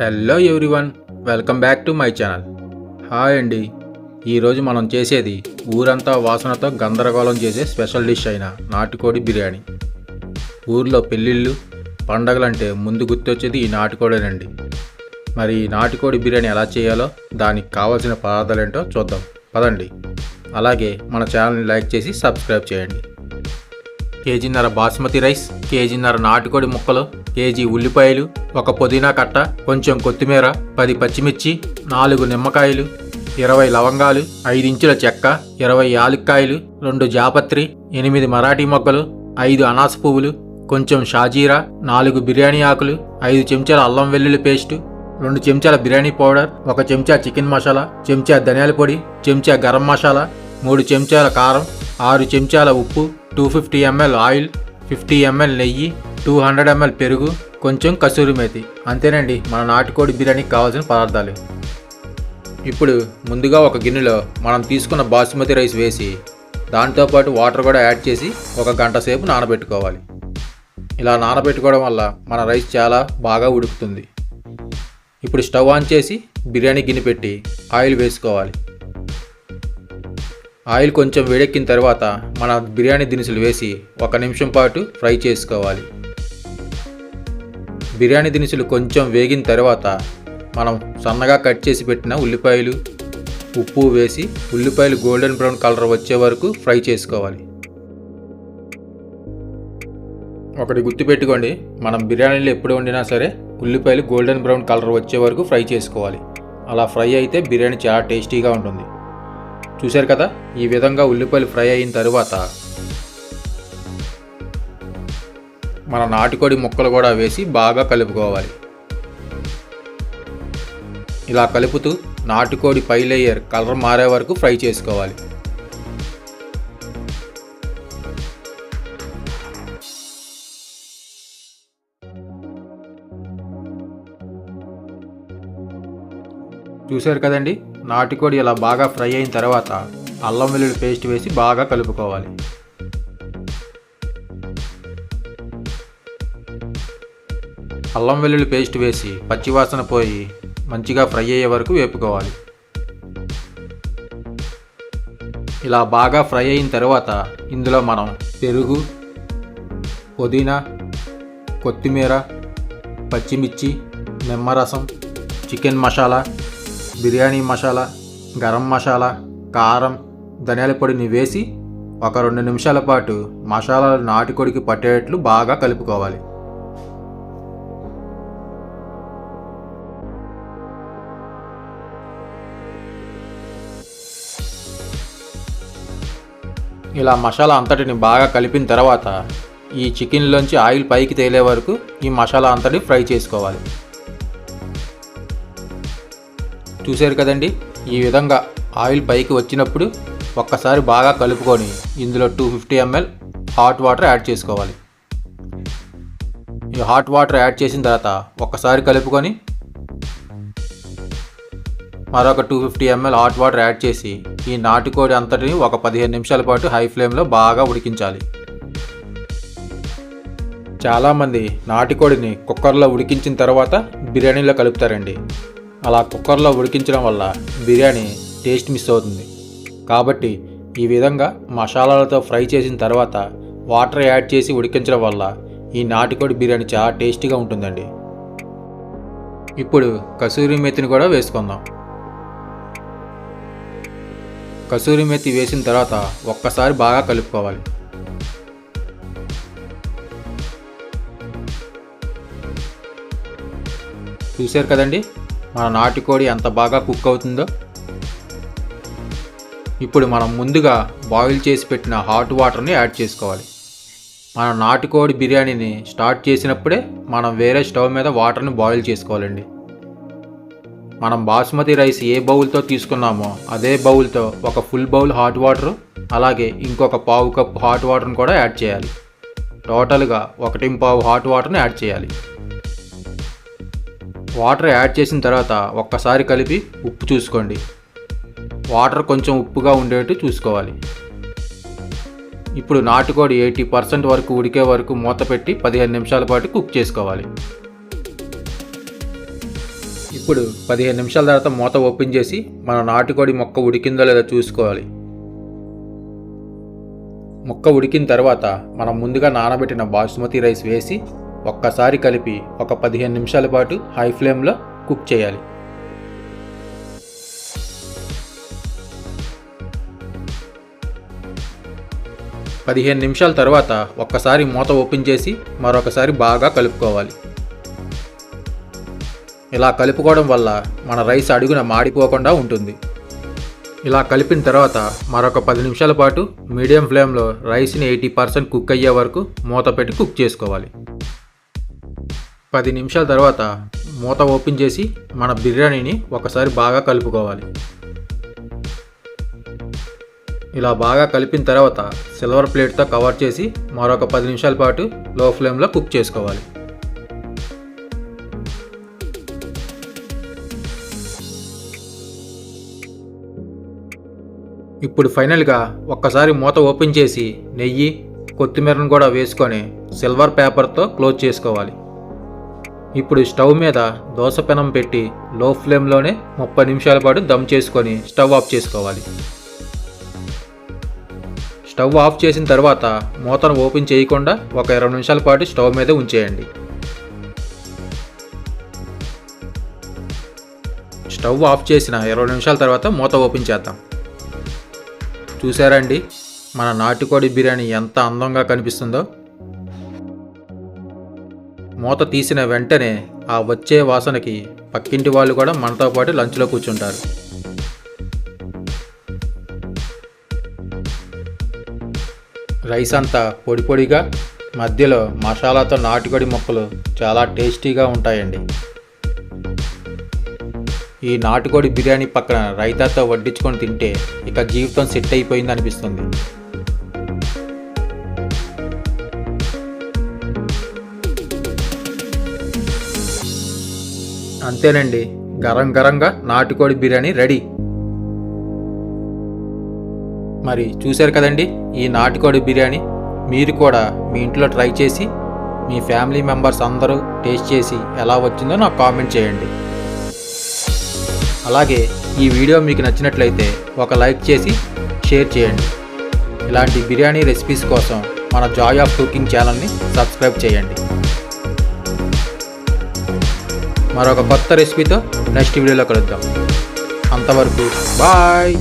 Hello everyone welcome back to my channel hi అండి ఈరోజు మనం చేసేది ఊరంతా వాసనతో గందరగోళం చేసే స్పెషల్ డిష్ అయిన నాటుకోడి బిర్యానీ. ఊర్లో పెళ్ళిళ్ళు పండగలంటే ముందు గుర్తొచ్చేది ఈ నాటుకోడేనండి. మరి ఈ నాటుకోడి బిర్యానీ ఎలా చేయాలో దానికి కావాల్సిన పదార్థాలు ఏంటో చూద్దాం. పదండి. అలాగే మన ఛానల్ని లైక్ చేసి సబ్స్క్రైబ్ చేయండి. కేజీన్నర బాస్మతి రైస్ కేజీన్నర నాటుకోడి ముక్కలు కేజీ ఉల్లిపాయలు ఒక పుదీనా కట్ట కొంచెం కొత్తిమీర పది పచ్చిమిర్చి నాలుగు నిమ్మకాయలు ఇరవై లవంగాలు ఐదు ఇంచుల చెక్క ఇరవై యాలక్కాయలు రెండు జాపత్రి ఎనిమిది మరాఠీ మొగ్గలు ఐదు అనాస పువ్వులు కొంచెం షాజీరా నాలుగు బిర్యానీ ఆకులు ఐదు చెంచాల అల్లం వెల్లుల్లి పేస్టు రెండు చెంచాల బిర్యానీ పౌడర్ ఒక చెంచా చికెన్ మసాలా చెంచా ధనియాల పొడి చెంచా గరం మసాలా మూడు చెంచాల కారం ఆరు చెంచాల ఉప్పు two fifty ml oil fifty ml నెయ్యి టూ హండ్రెడ్ ఎంఎల్ పెరుగు కొంచెం కసూరి మేతి. అంతేనండి మన నాటుకోడి బిర్యానీకి కావాల్సిన పదార్థాలు. ఇప్పుడు ముందుగా ఒక గిన్నెలో మనం తీసుకున్న బాసుమతి రైస్ వేసి దాంతోపాటు వాటర్ కూడా యాడ్ చేసి ఒక గంట సేపు నానబెట్టుకోవాలి. ఇలా నానబెట్టుకోవడం వల్ల మన రైస్ చాలా బాగా ఉడుకుతుంది. ఇప్పుడు స్టవ్ ఆన్ చేసి బిర్యానీ గిన్నె పెట్టి ఆయిల్ వేసుకోవాలి. ఆయిల్ కొంచెం వేడెక్కిన తర్వాత మన బిర్యానీ దినుసులు వేసి ఒక నిమిషం పాటు ఫ్రై చేసుకోవాలి. బిర్యానీ దినుసులు కొంచెం వేగిన తర్వాత మనం సన్నగా కట్ చేసి పెట్టిన ఉల్లిపాయలు ఉప్పు వేసి ఉల్లిపాయలు గోల్డెన్ బ్రౌన్ కలర్ వచ్చే వరకు ఫ్రై చేసుకోవాలి. ఒకటి గుర్తుపెట్టుకోండి మనం బిర్యానీలో ఎప్పుడు వండినా సరే ఉల్లిపాయలు గోల్డెన్ బ్రౌన్ కలర్ వచ్చే వరకు ఫ్రై చేసుకోవాలి. అలా ఫ్రై అయితే బిర్యానీ చాలా టేస్టీగా ఉంటుంది. చూశారు కదా ఈ విధంగా ఉల్లిపాయలు ఫ్రై అయిన తర్వాత మన నాటుకోడి ముక్కలు కూడా వేసి బాగా కలుపుకోవాలి. ఇలా కలుపుతూ నాటుకోడి పై లేయర్ కలర్ మారే వరకు ఫ్రై చేసుకోవాలి. చూశారు కదండి? నాటుకోడి ఇలా బాగా ఫ్రై అయిన తర్వాత అల్లం వెల్లుల్లి పేస్ట్ వేసి బాగా కలుపుకోవాలి. అల్లం వెల్లుల్లి పేస్ట్ వేసి పచ్చివాసన పోయి మంచిగా ఫ్రై అయ్యే వరకు వేపుకోవాలి. ఇలా బాగా ఫ్రై అయిన తర్వాత ఇందులో మనం పెరుగు పుదీనా కొత్తిమీర పచ్చిమిర్చి నిమ్మరసం చికెన్ మసాలా బిర్యానీ మసాలా గరం మసాలా కారం ధనియాల పొడిని వేసి ఒక రెండు నిమిషాల పాటు మసాలాలు నాటుకొడికి పట్టేటట్లు బాగా కలుపుకోవాలి. ఇలా మసాలా అంతటిని బాగా కలిపిన తర్వాత ఈ చికెన్లోంచి ఆయిల్ పైకి తేలే వరకు ఈ మసాలా అంతటి ఫ్రై చేసుకోవాలి. చూశారు కదండి? ఈ విధంగా ఆయిల్ పైకి వచ్చినప్పుడు ఒక్కసారి బాగా కలుపుకొని ఇందులో two fifty ml hot water add చేసుకోవాలి. ఈ హాట్ వాటర్ యాడ్ చేసిన తర్వాత ఒక్కసారి కలుపుకొని మరొక two fifty ml hot water add చేసి ఈ నాటుకోడి అంతటిని ఒక పదిహేను నిమిషాల పాటు హై ఫ్లేమ్లో బాగా ఉడికించాలి. చాలామంది నాటుకోడిని కుక్కర్లో ఉడికించిన తర్వాత బిర్యానీలో కలుపుతారండి. అలా కుక్కర్లో ఉడికించడం వల్ల బిర్యానీ టేస్ట్ మిస్ అవుతుంది. కాబట్టి ఈ విధంగా మసాలాలతో ఫ్రై చేసిన తర్వాత వాటర్ యాడ్ చేసి ఉడికించడం వల్ల ఈ నాటుకోడి బిర్యానీ చాలా టేస్టీగా ఉంటుందండి. ఇప్పుడు కసూరి మేతిని కూడా వేసుకుందాం. కసూరి మెతి వేసిన తర్వాత ఒక్కసారి బాగా కలుపుకోవాలి. చూశారు కదండి? మన నాటుకోడి ఎంత బాగా కుక్ అవుతుందో? ఇప్పుడు మనం ముందుగా బాయిల్ చేసి పెట్టిన హాట్ వాటర్ని యాడ్ చేసుకోవాలి. మన నాటుకోడి బిర్యానీని స్టార్ట్ చేసినప్పుడే మనం వేరే స్టవ్ మీద వాటర్ని బాయిల్ చేసుకోవాలండి. మనం బాస్మతి రైస్ ఏ బౌల్తో తీసుకున్నామో అదే బౌల్తో ఒక ఫుల్ బౌల్ హాట్ వాటర్ అలాగే ఇంకొక పావు కప్ హాట్ వాటర్ని కూడా యాడ్ చేయాలి. టోటల్గా ఒకటి పావు హాట్ వాటర్ని యాడ్ చేయాలి. వాటర్ యాడ్ చేసిన తర్వాత ఒక్కసారి కలిపి ఉప్పు చూసుకోండి. వాటర్ కొంచెం ఉప్పుగా ఉండేట్టు చూసుకోవాలి. ఇప్పుడు నాటుకోడి ఎయిటీ పర్సెంట్ వరకు ఉడికే వరకు మూత పెట్టి పదిహేను నిమిషాల పాటు కుక్ చేసుకోవాలి. ఇప్పుడు పదిహేను నిమిషాల తర్వాత మూత ఓపెన్ చేసి మన నాటుకోడి మొక్క ఉడికిందో లేదో చూసుకోవాలి. ముక్క ఉడికిన తర్వాత మనం ముందుగా నానబెట్టిన బాస్మతి రైస్ వేసి ఒక్కసారి కలిపి ఒక పదిహేను నిమిషాల పాటు హై ఫ్లేమ్లో కుక్ చేయాలి. పదిహేను నిమిషాల తర్వాత ఒక్కసారి మూత ఓపెన్ చేసి మరొకసారి బాగా కలుపుకోవాలి. ఇలా కలుపుకోవడం వల్ల మన రైస్ అడుగున మాడిపోకుండా ఉంటుంది. ఇలా కలిపిన తర్వాత మరొక పది నిమిషాల పాటు మీడియం ఫ్లేమ్లో రైస్ని ఎయిటీ పర్సెంట్ కుక్ అయ్యే వరకు మూత పెట్టి కుక్ చేసుకోవాలి. పది నిమిషాల తర్వాత మూత ఓపెన్ చేసి మన బిర్యానీని ఒకసారి బాగా కలుపుకోవాలి. ఇలా బాగా కలిపిన తర్వాత సిల్వర్ ప్లేట్తో కవర్ చేసి మరొక పది నిమిషాల పాటు లో ఫ్లేమ్లో కుక్ చేసుకోవాలి. ఇప్పుడు ఫైనల్గా ఒక్కసారి మూత ఓపెన్ చేసి నెయ్యి కొత్తిమీరను కూడా వేసుకొని సిల్వర్ పేపర్తో క్లోజ్ చేసుకోవాలి. ఇప్పుడు స్టవ్ మీద దోశ పెనం పెట్టి లో ఫ్లేమ్లోనే ముప్పై నిమిషాల పాటు దమ్ చేసుకొని స్టవ్ ఆఫ్ చేసుకోవాలి. స్టవ్ ఆఫ్ చేసిన తర్వాత మూతను ఓపెన్ చేయకుండా ఒక ఇరవై నిమిషాల పాటు స్టవ్ మీద ఉంచేయండి. స్టవ్ ఆఫ్ చేసిన ఇరవై నిమిషాల తర్వాత మూత ఓపెన్ చేద్దాం. చూసారండి మన నాటుకోడి బిర్యానీ ఎంత అందంగా కనిపిస్తుందో. మూత తీసిన వెంటనే ఆ వచ్చే వాసనకి పక్కింటి వాళ్ళు కూడా మనతో పాటు లంచ్లో కూర్చుంటారు. రైస్ అంతా పొడి పొడిగా మధ్యలో మసాలాతో నాటుకోడి ముక్కలు చాలా టేస్టీగా ఉంటాయండి. ఈ నాటుకోడి బిర్యానీ పక్కన రైతాతో వడ్డించుకొని తింటే ఇక జీవితం సెట్ అయిపోయింది అనిపిస్తుంది. అంతేనండి. గరం గరంగా నాటుకోడి బిర్యానీ రెడీ. మరి చూశారు కదండి ఈ నాటుకోడి బిర్యానీ? మీరు కూడా మీ ఇంట్లో ట్రై చేసి మీ ఫ్యామిలీ మెంబర్స్ అందరూ టేస్ట్ చేసి ఎలా వచ్చిందో నాకు కామెంట్ చేయండి. అలాగే ఈ వీడియో మీకు నచ్చినట్లయితే ఒక లైక్ చేసి షేర్ చేయండి. ఇలాంటి బిర్యానీ రెసిపీస్ కోసం మన జాయ్ ఆఫ్ కుకింగ్ ఛానల్ని సబ్స్క్రైబ్ చేయండి. మరొక కొత్త రెసిపీతో నెక్స్ట్ వీడియోలో కలుద్దాం. అంతవరకు బాయ్!